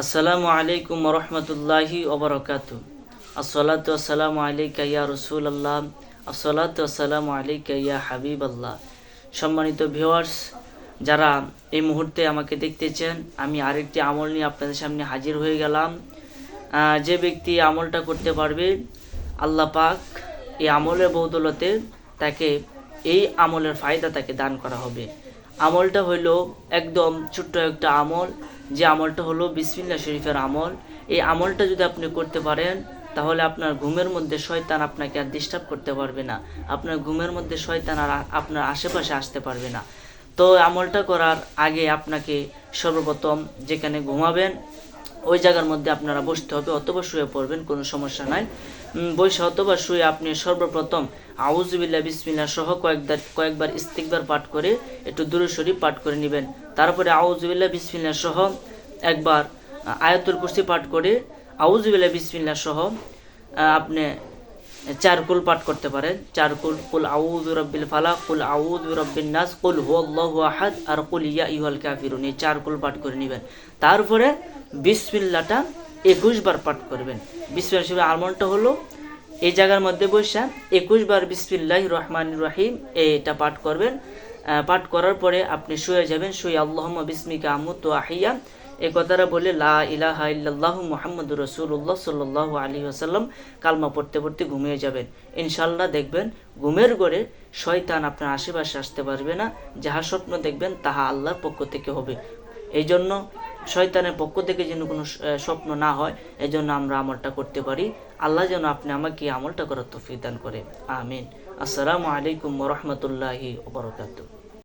আসসালামু আলাইকুম রহমতুল্লাহি ওবরকাত আসসালাতু আসসালামু আলাইকা ইয়া রসুল আল্লাহ আসসালাতু আসসালামু আলাইকা ইয়া হাবিব আল্লাহ সম্মানিত ভিউয়ার্স, যারা এই মুহূর্তে আমাকে দেখতেছেন, আমি আরেকটি আমল নিয়ে আপনাদের সামনে হাজির হয়ে গেলাম। যে ব্যক্তি আমলটা করতে পারবে, আল্লাহ পাক এই আমলের বৌদলতে তাকে এই আমলের ফায়দা তাকে দান করা হবে। আমলটা হইল একদম ছোট্ট একটা আমল। যে আমলটা হলো বিসমিল্লা শরীফের আমল, এই আমলটা যদি আপনি করতে পারেন, তাহলে আপনার ঘুমের মধ্যে শয়তান আপনাকে আর ডিস্টার্ব করতে পারবে না। আপনার ঘুমের মধ্যে শয়তান আর আপনার আশেপাশে আসতে পারবে না। তো আমলটা করার আগে আপনাকে সর্বপ্রথম যেখানে ঘুমাবেন ওই জায়গার মধ্যে আপনারা বসতে হবে, অথবা শুয়ে পড়বেন, কোনো সমস্যা নাই। বসে অথবা শুয়ে আপনি সর্বপ্রথম আউজুবিল্লা বিসমিল্লা সহ কয়েকবার কয়েকবার ইস্তিকবার পাঠ করে একটু দূরে শরীফ পাঠ করে নেবেন। তারপরে আউজুবিল্লা বিসমিল্লা সহ একবার আয়াতুল কুরসি পাঠ করে আউজুবিল্লা বিসমিল্লা সহ আপনি চারকুল পাঠ করতে পারেন। চারকুল, কুল আউযু রাব্বিল ফালাক, কুল আউযু রাব্বিন নাস, কুল হুয়াল্লাহু আহাদ, আর কুল ইয়া আইয়ুহাল কাফিরুন এই চারকুল পাঠ করে নেবেন। তারপরে বিসমিল্লাহটা 21 বার পাঠ করবেন। বিসমিল্লাহ শরীফের আমলটা হলো, এই জায়গার মধ্যে বসে 21 বার বিসমিল্লাহির রহমানির রহিম এটা পাঠ করবেন। পাঠ করার পরে আপনি শুয়ে যাবেন, শুয়ে আল্লাহুম্মা বিসমিকা আমুতু আহিয়া এ কথাটা বলে, লা ইলাহা ইল্লাল্লাহ মুহাম্মাদুর রাসূলুল্লাহ সাল্লাল্লাহু আলাইহি ওয়াসাল্লাম কালমা পড়তে পড়তে ঘুমিয়ে যাবেন। ইনশাআল্লাহ দেখবেন ঘুমের ঘরে শয়তান আপনার আশেপাশে আসতে পারবে না, যাহা স্বপ্ন দেখবেন তাহা আল্লাহর পক্ষ থেকে হবে। এই জন্য শয়তানের পক্ষ থেকে যেন কোনো স্বপ্ন না হয় এই জন্য আমরা আমলটা করতে পারি। আল্লাহ যেন আপনি আমাকে আমলটা করার তফিদান দান করে। আমিন। আসসালামু আলাইকুম রহমতুল্লাহি বারাকাতুহু।